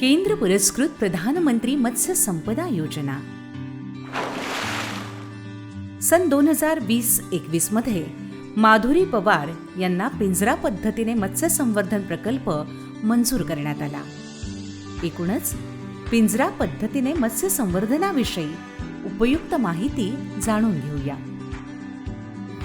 केंद्र पुरस्कृत प्रधानमंत्री मत्स्य संपदा योजना. सन दोन हजार वीस एकवीसमध्ये माधुरी पवार यांना पिंजरा पद्धतीने मत्स्य संवर्धन प्रकल्प मंजूर करण्यात आला. एकूणच पिंजरा पद्धतीने मत्स्य संवर्धनाविषयी उपयुक्त माहिती जाणून घेऊया.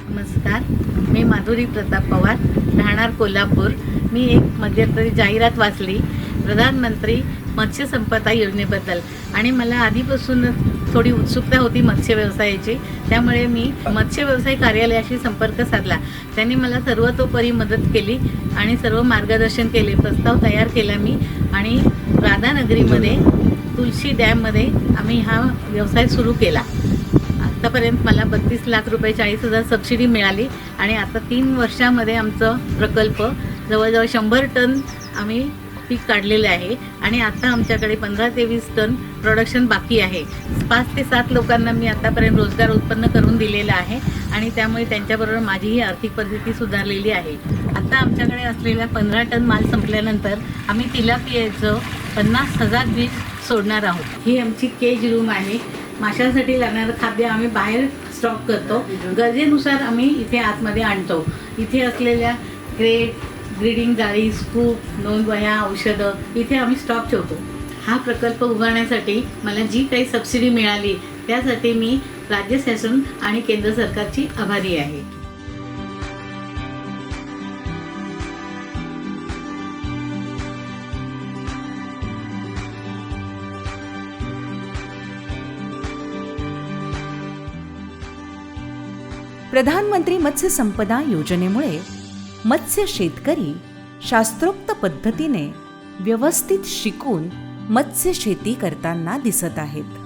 नमस्कार मी माधुरी प्रताप पवार राहणार कोल्हापूर मी एक म्हणजे मध्यंतरी जाहिरात वाचली प्रधानमंत्री मत्स्य संपदा योजनेबद्दल. आणि मला आधीपासूनच थोडी उत्सुकता होती मत्स्य व्यवसायाची त्यामुळे मी मत्स्य व्यवसाय कार्यालयाशी संपर्क साधला. त्यांनी मला सर्वतोपरी मदत केली आणि सर्व मार्गदर्शन केले प्रस्ताव तयार केला मी. आणि राधानगरीमध्ये तुलसी डॅममध्ये आम्ही हा व्यवसाय सुरू केला. आत्तापर्यंत मला बत्तीस लाख रुपये चाळीस हजार सबसिडी मिळाली आणि आता तीन वर्षामध्ये आमचं प्रकल्प जवळजवळ शंभर टन आम्ही पीक काढलेले आहे. आणि आता आमच्याकडे पंधरा ते वीस टन प्रोडक्शन बाकी आहे. पाच ते सात लोकांना मी आतापर्यंत रोजगार उत्पन्न करून दिलेला आहे. आणि त्यामुळे त्यांच्याबरोबर माझीही आर्थिक परिस्थिती सुधारलेली आहे. आता आमच्याकडे असलेल्या पंधरा टन माल संपल्यानंतर आम्ही तिलापियाचं पन्नास हजार बीज सोडणार आहोत. ही आमची केज रूम आहे. माशांसाठी लागणारं खाद्य आम्ही बाहेर स्टॉक करतो. गरजेनुसार आम्ही इथे आतमध्ये आणतो. इथे असलेल्या ग्रेट ग्रीडिंग जाळी स्कूप नोंद वह्या औषधं इथे आम्ही स्टॉक ठेवतो. हा प्रकल्प उभारण्यासाठी मला जी काही सबसिडी मिळाली त्यासाठी मी राज्य शासन आणि केंद्र सरकारची आभारी आहे. प्रधानमंत्री मत्स्य संपदा योजनेमुळे मत्स्य शेतकरी शास्त्रोक्त पद्धतीने व्यवस्थित शिकून मत्स्य शेती करताना दिसत आहेत.